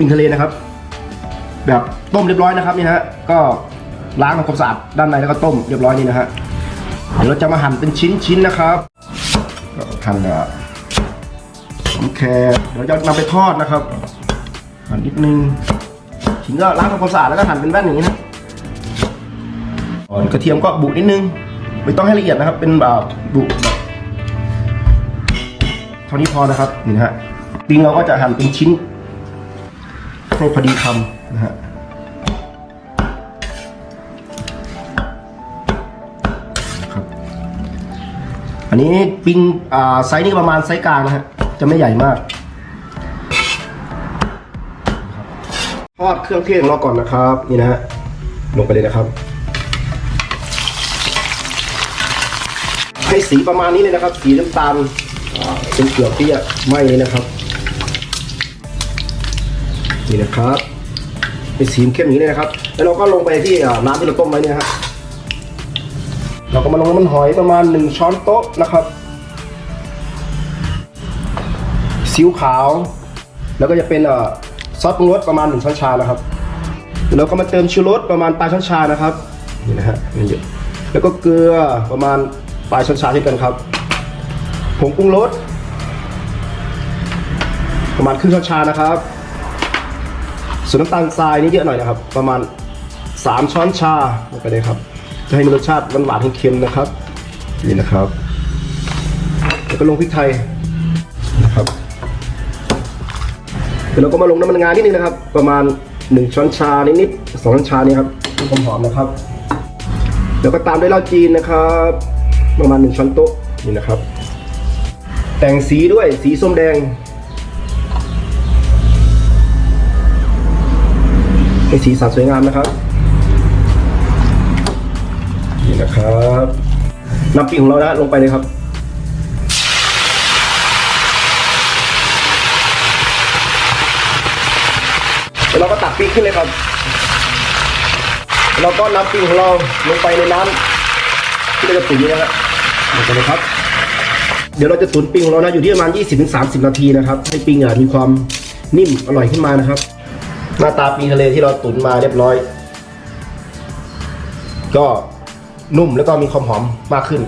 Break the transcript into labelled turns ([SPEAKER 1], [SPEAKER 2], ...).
[SPEAKER 1] ปิงทะเลนะครับ แบบต้มเรียบร้อยนะครับนี่นะฮะก็ล้างทำความสะอาดด้านในแล้วก็ต้มเรียบร้อยนี่นะฮะเดี๋ยวเราจะมาหั่นเป็นชิ้นๆนะครับก็หั่นแบบหอมแครเดี๋ยวจะนำไปทอดนะครับหั่นนิดนึงถึงก็ล้างทำความสะอาดแล้วก็หั่นเป็นแว่นอย่างนี้นะอ่อนกระเทียมก็บุนิดนึงไม่ต้องให้ละเอียดนะครับ เป็นแบบบุแบบเท่านี้พอนะครับนี่นะฮะปิงเราก็จะหั่นเป็นชิ้น ให้พอดีคำนะฮะอันนี้ปิงไซส์นี่ประมาณไซส์กลางนะฮะ จะไม่ใหญ่มาก ทอดเครื่องเทศของเราก่อนนะครับ นี่นะฮะ ลงไปเลยนะครับ ให้สีประมาณนี้เลยนะครับ สีน้ำตาลเป็นเกลือเปรี้ยไหมนะครับ นี่นะครับเป็นสีเข้มอย่างนี้เลยนะครับ แล้วเราก็ลงไปที่น้ำที่เราต้มไว้เนี่ยครับเราก็มาลงน้ำมันหอยประมาณหนึ่งช้อนโต๊ะนะครับซีอิ๊วขาว แล้วก็จะเป็นซอสปรุงรสประมาณหนึ่งช้อนชานะครับแล้วก็มาเติมชูรสประมาณปลายช้อนชานะครับนี่นะฮะนี่เยอะแล้วก็เกลือประมาณปลายช้อนชาเช่นกันครับผงปรุงรสประมาณครึ่งช้อนชานะครับ ส่วนน้ำตาลทรายนี่เยอะหน่อยนะครับ ประมาณ 3 ช้อนชาลงไปเลยครับ จะให้มีรสชาติหวานๆเค็มๆนะครับ นี่นะครับ แล้วก็ลงพริกไทยนะครับเดี๋ยวเราก็มาลงน้ำมันงานิดนึงนะครับ ประมาณ 1 ช้อนชานิดๆสองช้อนชานี่ครับหอมๆนะครับ แล้วก็ตามด้วยเหล้าจีนนะครับ ประมาณ 1 ช้อนโต๊ะนี่นะครับ แต่งสีด้วยสีส้มแดง ให้สีสันสวยงามนะครับ นี่นะครับน้ำปิ้งของเรานะลงไปเลยครับแล้วเราก็ตักปิ้งขึ้นเลยครับแล้วก็น้ำปิ้งของเราลงไปในน้ำที่เราจะตุ๋นนี่นะครับลงไปเลยครับ เดี๋ยวเราจะตุ๋นปิ้งของเรานะอยู่ที่ประมาณ 20-30 นาทีนะครับให้ปิ้งอะมีความนิ่มอร่อยขึ้นมานะครับ หน้าตาปีทะเลที่เราตุ๋นมาเรียบร้อย ก็นุ่มแล้วก็มีความหอมมากขึ้น